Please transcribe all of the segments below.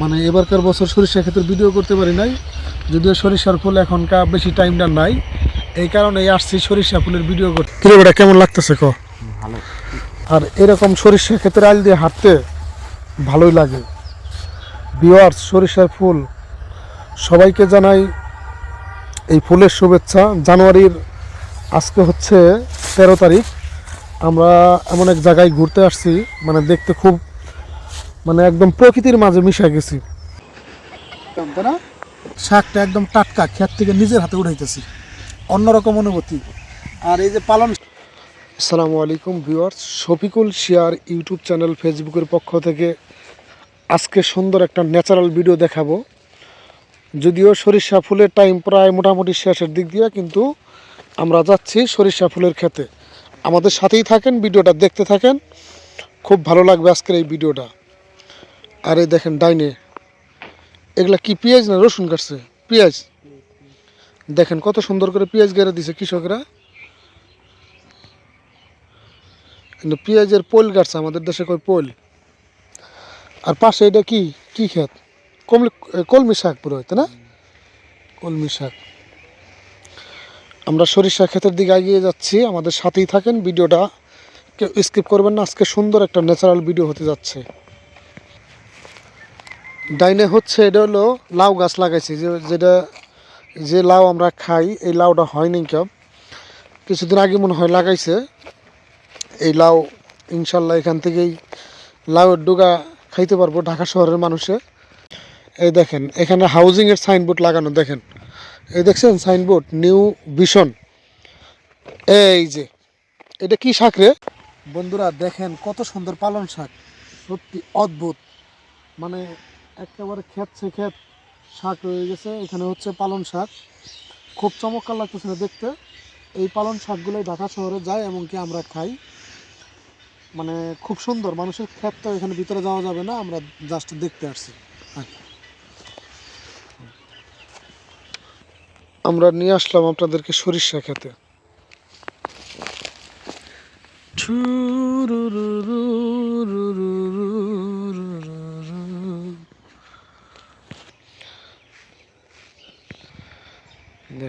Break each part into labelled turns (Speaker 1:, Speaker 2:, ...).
Speaker 1: মানে এবারকার বছর সরিষা ক্ষেতের ভিডিও করতে পারি নাই যদিও সরিষার ফুল এখনকার বেশি টাইমটা নাই এই কারণে আসছি সরিষা ফুলের ভিডিও করতে। কেমন লাগতেছে ক?
Speaker 2: ভালো।
Speaker 1: আর এরকম সরিষা ক্ষেতের আইল দিয়ে হাঁটতে ভালোই লাগে। বিওয়ার্স সরিষার ফুল সবাইকে জানাই এই ফুলের শুভেচ্ছা। জানুয়ারির আজকে হচ্ছে তেরো তারিখ। আমরা এমন এক জায়গায় ঘুরতে আসছি মানে দেখতে খুব মানে একদম প্রকৃতির মাঝে মিশে গেছি। শাকটা একদম টাটকা ক্ষেত থেকে নিজের হাতে উঠাইতেছি। অন্যরকম অনুভূতি। আর এই যে পালন আসসালামু আলাইকুম ভিউয়ার্স শফিকুল শিয়ার ইউটিউব চ্যানেল ফেসবুকের পক্ষ থেকে আজকে সুন্দর একটা ন্যাচারাল ভিডিও দেখাবো। যদিও সরিষা ফুলের টাইম প্রায় মোটামুটি শেষের দিক দিয়ে কিন্তু আমরা যাচ্ছি সরিষা ফুলের খেতে আমাদের সাথেই থাকেন ভিডিওটা দেখতে থাকেন। খুব ভালো লাগবে আজকের এই ভিডিওটা। আর এই দেখেন ডাইনে। এগুলা কি পেঁয়াজ না রসুন কাটছে? পেঁয়াজ। দেখেন কত সুন্দর করে পেঁয়াজ গেড়ে দিছে কৃষকরা। কিন্তু পেঁয়াজের পোল গাছ আমাদের দেশে কই পোল? আর পাশে এটা কি? কি ক্ষেত কমলি, কলমি শাক পুরো হইতো না? কলমি শাক। আমরা সরিষা ক্ষেতের দিকে এগিয়ে যাচ্ছি, আমাদের সাথেই থাকেন, ভিডিওটা কেউ স্কিপ করবেন না, আজকে সুন্দর একটা ন্যাচারাল ভিডিও হতে যাচ্ছে। ডাইনে হচ্ছে, এটা হলো লাউ গাছ লাগাইছি, যে যেটা যে লাউ আমরা খাই, এই লাউটা হয়নি কেউ। কিছুদিন আগে মনে হয় লাগাইছে। এই লাউ ইনশাল্লাহ এখান থেকেই লাউয়ের ডুগা খাইতে পারব ঢাকা শহরের মানুষে। এই দেখেন, এখানে হাউজিংয়ের সাইনবোর্ড লাগানো, দেখেন। এই দেখছেন সাইনবোর্ড? New vision. এই যে, এটা কি শাক রে? বন্ধুরা, দেখেন কত সুন্দর পালন শাক। সত্যি অদ্ভুত। মানে একেবারে ক্ষেত সে ক্ষেত শাক রয়ে গেছে। এখানে হচ্ছে পালন শাক। খুব চমৎকার লাগতেছে না দেখতে। এই পালন শাকগুলোই ঢাকা শহরে যায় এমনকি আমরা খাই। মানে খুব সুন্দর। মানুষের ক্ষেত তো এখানে ভিতরে যাওয়া যাবে না। আমরা জাস্ট দেখতে আসছি। আমরা নিয়ে আসলাম আপনাদেরকে সরিষা খেতে।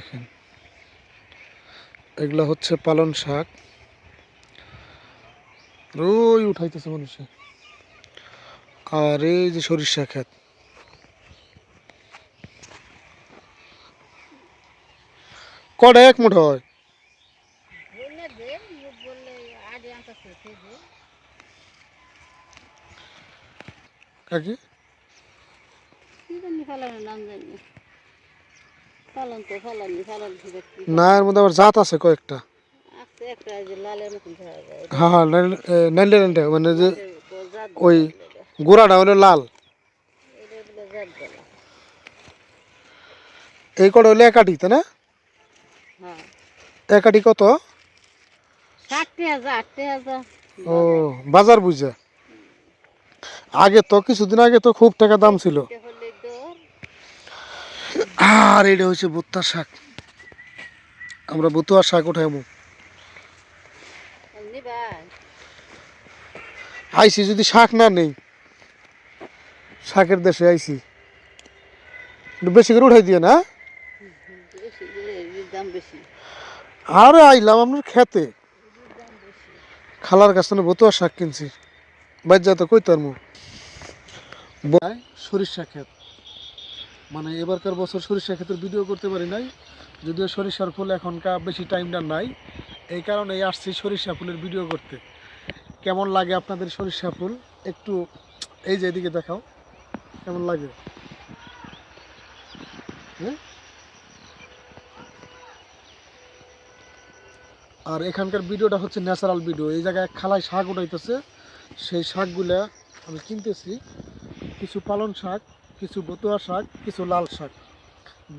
Speaker 1: দেখেন। এগুলো হচ্ছে পালন শাক। রোজ উঠাইতেছে মানুষে। আর এই যে সরিষা ক্ষেত। কটা এক মুঠো হয়?
Speaker 3: খেতে
Speaker 1: কাকি?
Speaker 3: কি জানি ফলানোর নাম জানি ফলন তো ফলানি ফলন
Speaker 1: না এর মধ্যে আবার জাত আছে কয়েকটা। হ্যাঁ হ্যাঁ নাইলে নাইলে মানে যে ওই গোড়াটা হলো লাল। এই কটা হলো একাটি তাই না?
Speaker 3: হ্যাঁ।
Speaker 1: একাটি কত? ও বাজার বুঝে। আগে তো কিছুদিন আগে তো খুব টাকা দাম ছিল। আর এটা হচ্ছে ভুট্টার শাক। আমরা বুতুয়ার শাক উঠাইমু
Speaker 3: নিবাই
Speaker 1: আইসি যদি শাক না নেই শাকের দেশে আইসি বেশি করে উঠাই দিয়ে না? আর আইলাম আপনার খেতে। খালার কাছ বতুয়া শাক কিনছি। বাইর যা তো কই তার মুখ সরিষা ক্ষেত। মানে এবারকার বছর সরিষা ক্ষেতের ভিডিও করতে পারি নাই, যদিও সরিষার ফুল এখনকার বেশি টাইমটা নাই। এই কারণে আসছি সরিষা ফুলের ভিডিও করতে। কেমন লাগে আপনাদের সরিষা ফুল? একটু এই যে এদিকে দেখাও। কেমন লাগে? হ্যাঁ? আর এখানকার ভিডিওটা হচ্ছে ন্যাচারাল ভিডিও এই জায়গায় খালায় শাক উঠাইতেছে। সেই শাকগুলা আমি কিনতেছি। কিছু পালন শাক। কিছু বতুয়া শাক, কিছু লাল শাক।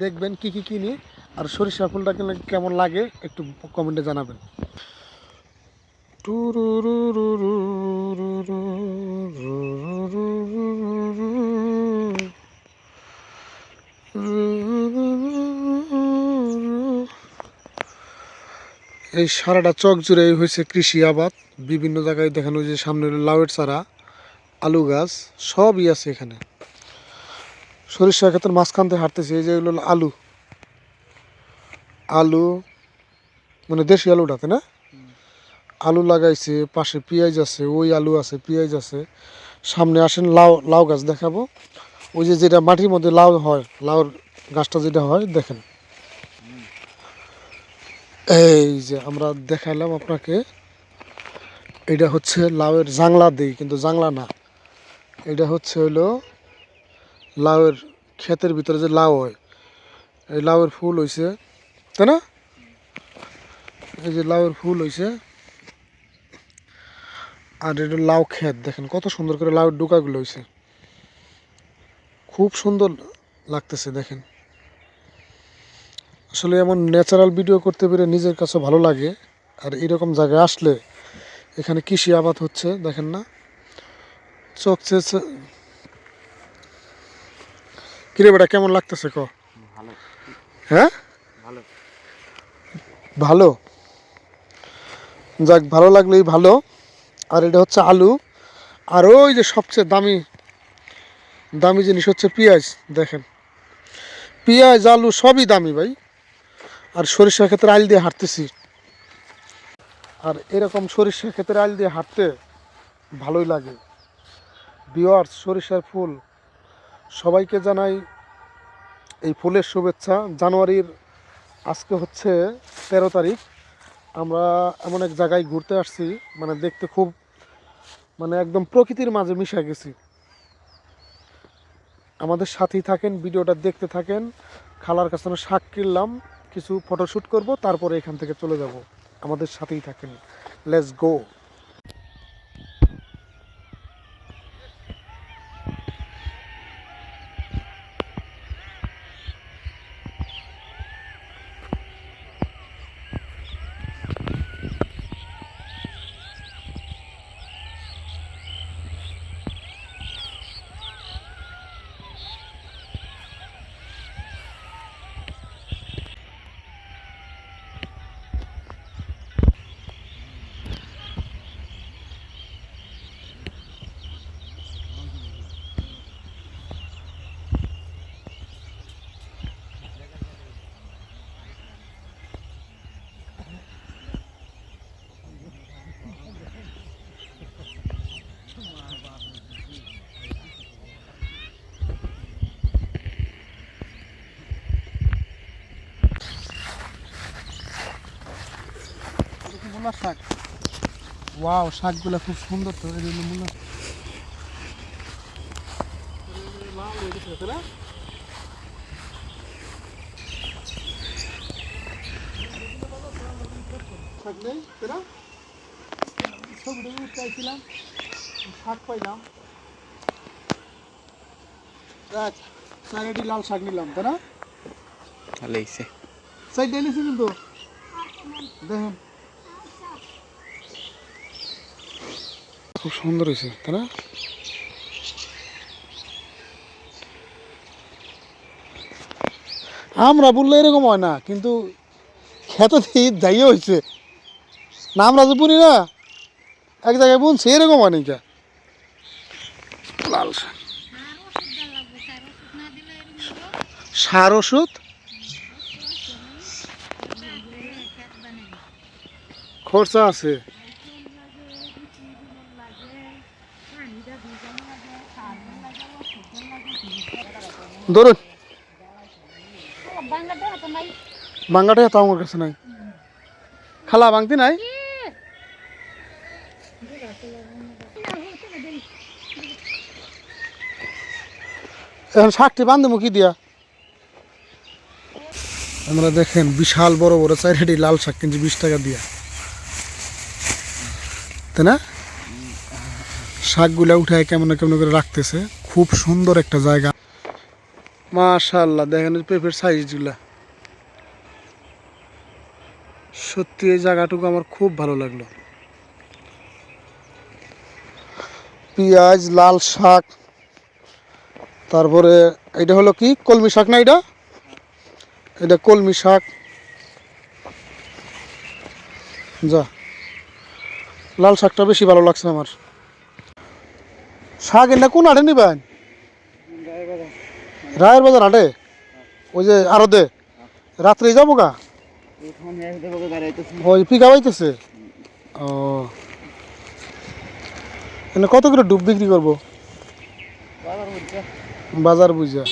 Speaker 1: দেখবেন কি কি কিনি, আর সরিষা ফুলটা কিনলে কেমন লাগে একটু কমেন্টে জানাবেন। এই সারাটা চক জুড়ে হয়েছে কৃষি আবাদ। বিভিন্ন জায়গায় দেখানো যে সামনে লাউয়ের চারা, আলু গাছ, সবই আছে এখানে। সরিষা ক্ষেতের মাঝখান থেকে হাঁটতেছি, এই যে এগুলো আলু। আলু মানে দেশি আলুটা, তাই না? আলু লাগাইছে, পাশে পেঁয়াজ আছে, ওই আলু আছে, পেঁয়াজ আছে। সামনে আসেন লাউ লাউ গাছ দেখাবো। ওই যে যেটা মাটির মধ্যে লাউ হয়, লাউর গাছটা যেটা হয়, দেখেন। এই যে আমরা দেখাইলাম আপনাকে, এটা হচ্ছে লাউয়ের জাংলা দিই, কিন্তু জাংলা না। এটা হচ্ছে হলো লাউয়ের ক্ষেতের ভিতরে যে লাউ হয়, এই লাউয়ের ফুল হইছে, তাই না? এই যে লাউয়ের ফুল হইছে, আর এটা লাউ ক্ষেত, দেখেন কত সুন্দর করে লাউয়ের ডোকাগুলো হইছে। খুব সুন্দর লাগতেছে, দেখেন। আসলে এমন ন্যাচারাল ভিডিও করতে পেরে নিজের কাছে ভালো লাগে, আর এরকম জায়গায় আসলে এখানে কৃষি আবাদ হচ্ছে, দেখেন না? চোখ চেয়েছে কিরে বেটা কেমন লাগতেছে ক?
Speaker 2: ভালো।
Speaker 1: হ্যাঁ?
Speaker 2: ভালো।
Speaker 1: ভালো? যাক ভালো লাগলেই ভালো। আর এটা হচ্ছে আলু। আর ওই যে সবচেয়ে দামি দামি জিনিস হচ্ছে পেঁয়াজ দেখেন। পেঁয়াজ আলু সবই দামি ভাই। আর সরিষা ক্ষেত্রে আইল দিয়ে হাঁটতেছি। আর এরকম সরিষা ক্ষেত্রে আইল দিয়ে হাঁটতে ভালোই লাগে। বিয়ার্স সরিষার ফুল সবাইকে জানাই এই ফুলের শুভেচ্ছা। জানুয়ারির আজকে হচ্ছে তেরো তারিখ। আমরা এমন এক জায়গায় ঘুরতে আসছি মানে দেখতে খুব মানে একদম প্রকৃতির মাঝে মিশে গেছি। আমাদের সাথেই থাকেন, ভিডিওটা দেখতে থাকেন, খালার কাছে শাক কিনলাম, কিছু ফটোশ্যুট করব, তারপরে এখান থেকে চলে যাব। আমাদের সাথেই থাকেন। লেটস গো মূলার শাক? ওয়াও শাকগুলো খুব সুন্দর তো এই জন্য মূলা? শাক নেই? চাইছিলাম শাক পাইলাম। আচ্ছা চারিটি লাল শাক নিলাম তাই না?
Speaker 2: ভালো
Speaker 1: সাইড কিন্তু। দেখেন। খুব সুন্দর হয়েছে, তাই না? আমরা বললে এরকম হয় না, কিন্তু খেত যাইয়ে হয়েছে। না আমরা যে বুনি না, এক জায়গায় বুনছি এরকম হয় নাকি লাল সার ওষুধ? খরচা আছে। ধরুন। বাঙ্গাটা তো আমার কাছে নাই। খালা বাংতি নাই? এখন শাকটি বান্ধব কি দিয়া? আমরা দেখেন বিশাল বড় বড় চারিটি লাল শাক কিনছি বিশ টাকা দিয়া। তাই না? শাকগুলা উঠায় কেমন কেমন করে রাখতেছে। খুব সুন্দর একটা জায়গা। মাশাল্লাহ দেখেন পেঁপের সাইজগুলা সত্যি এই জায়গাটুকু আমার খুব ভালো লাগল। পেঁয়াজ, লাল শাক, তারপরে এটা হলো কি? কলমি শাক না এটা? এটা কলমি শাক। যা, লাল শাকটা বেশি ভালো লাগছে আমার। শাক এটা কোন আড়ে নিবেন? রায়ের বাজার হাটে ওই যে আরও দে রাত্রে যাব গা? ওই পিকা পাইতেছে ও। এনে কত করে ডুব বিক্রি করব? বাজার বুঝা।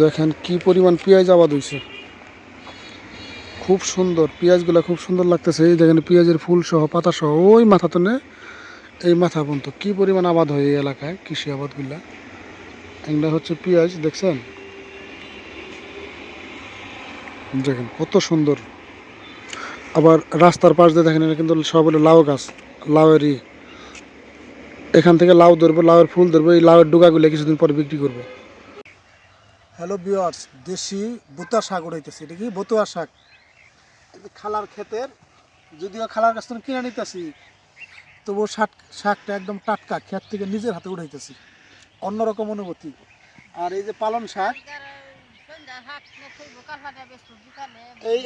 Speaker 1: দেখেন কি পরিমাণ পেঁয়াজ আবাদ হয়েছে খুব সুন্দর, পেঁয়াজগুলো খুব সুন্দর লাগতেছে। এই দেখেন পেঁয়াজের ফুল সহ, পাতা সহ, ওই মাথা তো এই মাথা পর্যন্ত কি পরিমাণ আবাদ হয় এই এলাকায় কৃষি আবাদগুলা। এগুলা হচ্ছে পেঁয়াজ, দেখছেন? দেখেন, কত সুন্দর। আবার রাস্তার পাশ দিয়ে দেখেন এটা কিন্তু সব হলো লাউ গাছ লাউয়েরই এখান থেকে লাউ ধরবো, লাউয়ের ফুল ধরবো, এই লাউয়ের ডুগাগুলো কিছুদিন পরে বিক্রি করব। হ্যালো বিয়ার্স দেশি বোতা শাক উড়াইতেছি এটা কি? বতুয়া শাক। খালার ক্ষেতের, যদিও খালার কাছ থেকে কিনে নিতেছি, তবুও শাক, শাকটা একদম টাটকা, ক্ষেত থেকে নিজের হাতে উড়াইতেছি অন্যরকম অনুভূতি। আর এই যে পালন শাক, এই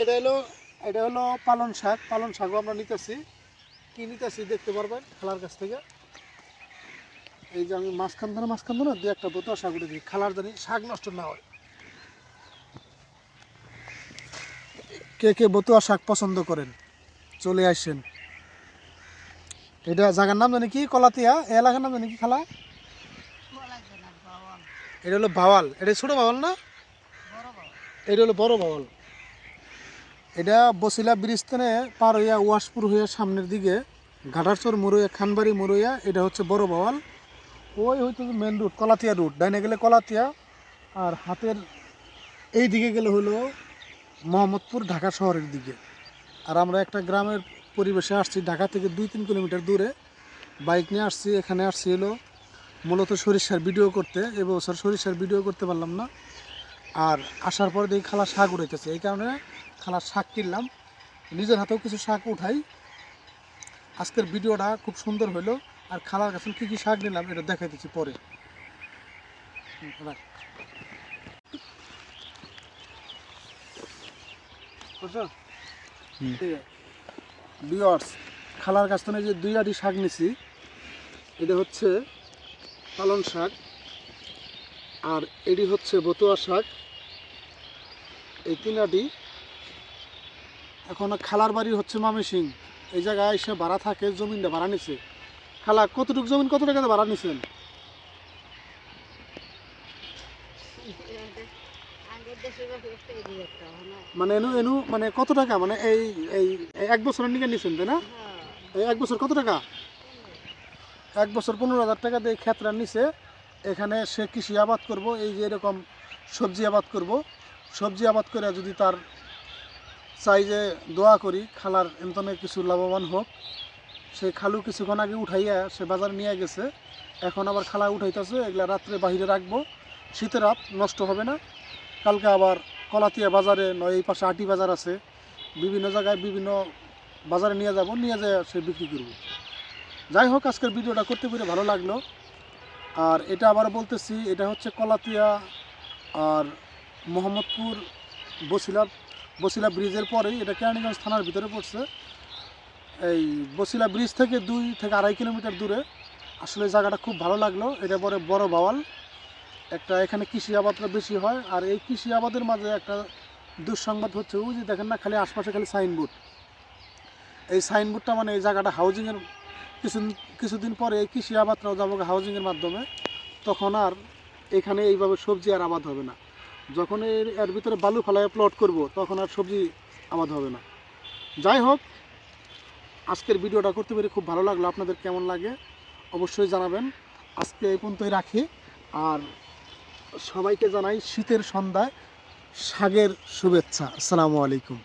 Speaker 1: এটা হলো এটা হলো পালন শাক। পালন শাকও আমরা নিতেছি। কি নিতেছি দেখতে পারবেন খালার কাছ থেকে। এই যে আমি মাঝখান ধরে মাঝখান ধরে দু একটা বোতল শাক উঠে দিই। খালার জানি শাক নষ্ট না হয়। কে কে বতুয়া শাক পছন্দ করেন, চলে আসেন। এটা জায়গার নাম জানি কি? কলাতিয়া? এলাকার নাম জানি কি খালা? এটা হলো বাওয়াল। এটা ছোট বাওয়াল না? এটা হলো বড় বাওয়াল। এটা বসিলা ব্রিজ থেকে পার হইয়া ওয়াশপুর হইয়া সামনের দিকে, ঘাটারচর মরইয়া খানবাড়ি মরইয়া এটা হচ্ছে বড় বাওয়াল। ওই হয়তো মেন রুট কলাতিয়া রুট ডাইনে গেলে কলাতিয়া, আর হাতের এই দিকে গেলে হলো মোহাম্মদপুর, ঢাকা শহরের দিকে। আর আমরা একটা গ্রামের পরিবেশে আসছি, ঢাকা থেকে দুই তিন কিলোমিটার দূরে। বাইক নিয়ে আসছি, এখানে আসছি হলো মূলত সরিষার ভিডিও করতে এবছর সরিষার ভিডিও করতে পারলাম না। আর আসার পরে দেখি খালা শাক উঠাইতেছে এই কারণে খালার শাক কিনলাম। নিজের হাতেও কিছু শাক উঠাই। আজকের ভিডিওটা খুব সুন্দর হলো আর খালার কাছে কী কী শাক নিলাম এটা পরে? ঠিক আছে বিয়ার্স খালার কাছ থেকে যে দুই আটি শাক নিছি এটা হচ্ছে পালন শাক আর এটি হচ্ছে বতুয়া শাক। এই তিন আটি এখন খালার বাড়ি হচ্ছে মামি সিং এই জায়গায় এসে ভাড়া থাকে জমিনটা ভাড়া নিছে। খালা কতটুকু জমিন কত টাকাতে ভাড়া নিছেন? মানে এনু এনু মানে কত টাকা? মানে এই এই এই এক বছরের নিকে নিছেন তাই না? এই এক বছর কত টাকা? এক বছর পনেরো হাজার টাকা দিয়ে ক্ষেত্রা নিছে। এখানে সে কৃষি আবাদ করব, এই যে এরকম সবজি আবাদ করব। সবজি আবাদ করে যদি তার চাই যে দোয়া করি, খালার এন্তনে কিছু লাভবান হোক। সে খালু কিছুক্ষণ আগে উঠাইয়া সে বাজার নিয়ে গেছে। এখন আবার খালা উঠাইতেছে, এগুলা রাত্রে বাহিরে রাখব। শীতের রাত নষ্ট হবে না। কালকে আবার কলাতিয়া বাজারে, নয়, এই পাশে আটি বাজার আছে। বিভিন্ন জায়গায় বিভিন্ন বাজারে নিয়ে যাব, নিয়ে যায় সে বিক্রি করব। যাই হোক, আজকের ভিডিওটা করতে পেরে ভালো লাগল। আর এটা আবার বলতেছি, এটা হচ্ছে কলাতিয়া আর মোহাম্মদপুর বসিলা বসিলা ব্রিজের পরেই, এটা কেরানীগঞ্জ থানার ভিতরে পড়ছে। এই বসিলা ব্রিজ থেকে দুই থেকে আড়াই কিলোমিটার দূরে। আসলে জায়গাটা খুব ভালো লাগল। এটা পরে বড় বাওয়াল। একটা এখানে কৃষি আবাদটা বেশি হয়। আর এই কৃষি আবাদের মাঝে একটা দুঃসংবাদ হচ্ছে, ওই যে দেখেন না, খালি আশপাশে খালি সাইনবোর্ড। এই সাইনবোর্ডটা মানে এই জায়গাটা হাউজিংয়ের কিছু কিছুদিন পরে কৃষি আবাদটাও যাব হাউজিংয়ের মাধ্যমে তখন আর এখানে এইভাবে সবজি আর আবাদ হবে না। যখন এর এর ভিতরে বালু ফালায় প্লট করব, তখন আর সবজি আবাদ হবে না। যাই হোক, আজকের ভিডিওটা করতে পেরে খুব ভালো লাগল। আপনাদের কেমন লাগে অবশ্যই জানাবেন। আজকে এই পর্যন্তই রাখি। আর সবাইকে জানাই শীতের সন্ধ্যায় শাগের শুভেচ্ছা। আসসালামু আলাইকুম।